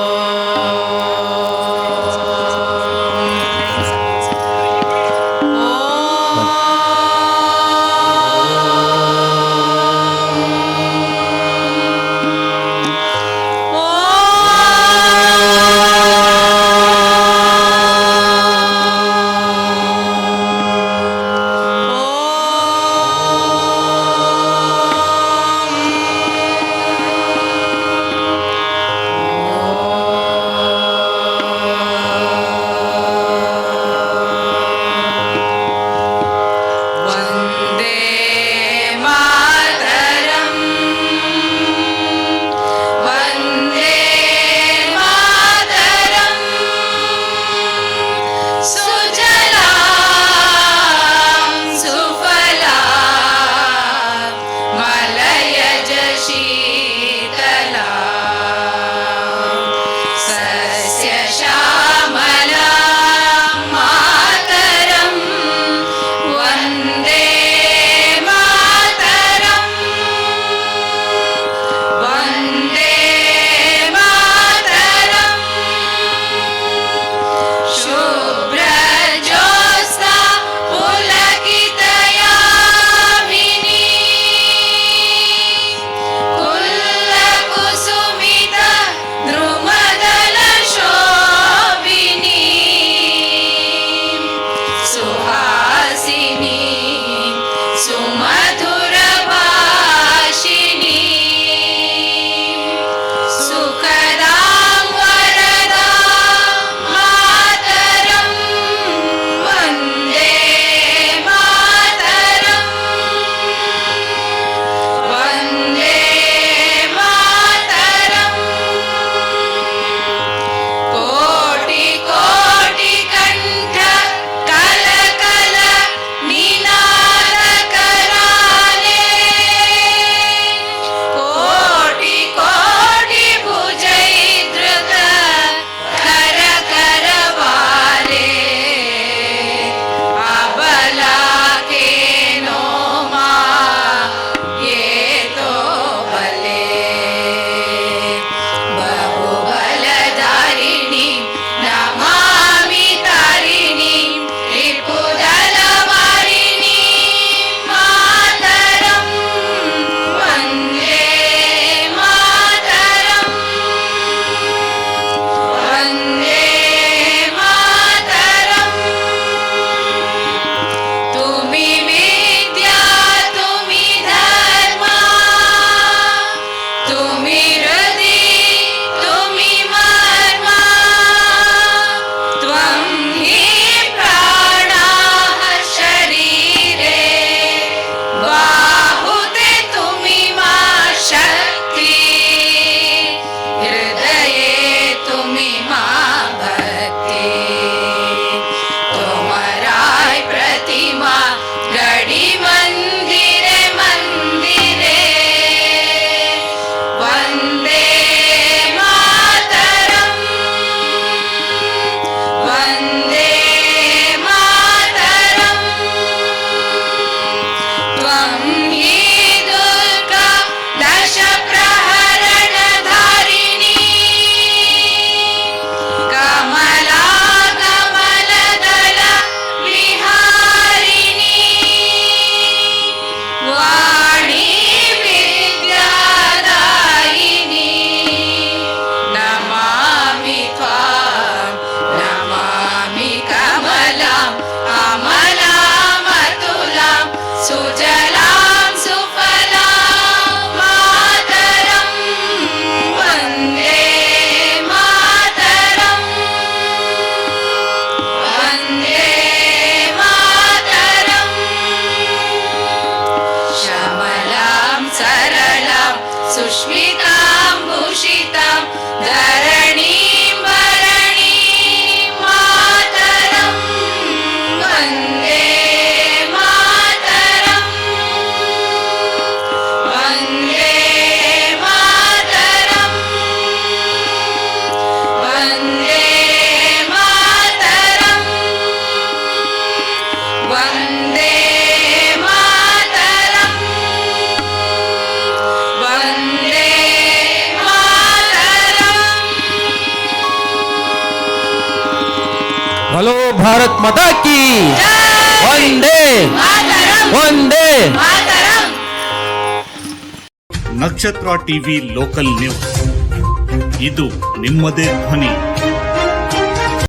Oh. Hello Bharat ಮತಾಕಿ ಒಂದೇ. ಒಂದೇ. ನಕ್ಷತ್ರ ಟಿವಿ ಲೋಕಲ್ ನ್ಯೂಸ್. ಇದು ನಿಮ್ಮದೇ ಧ್ವನಿ.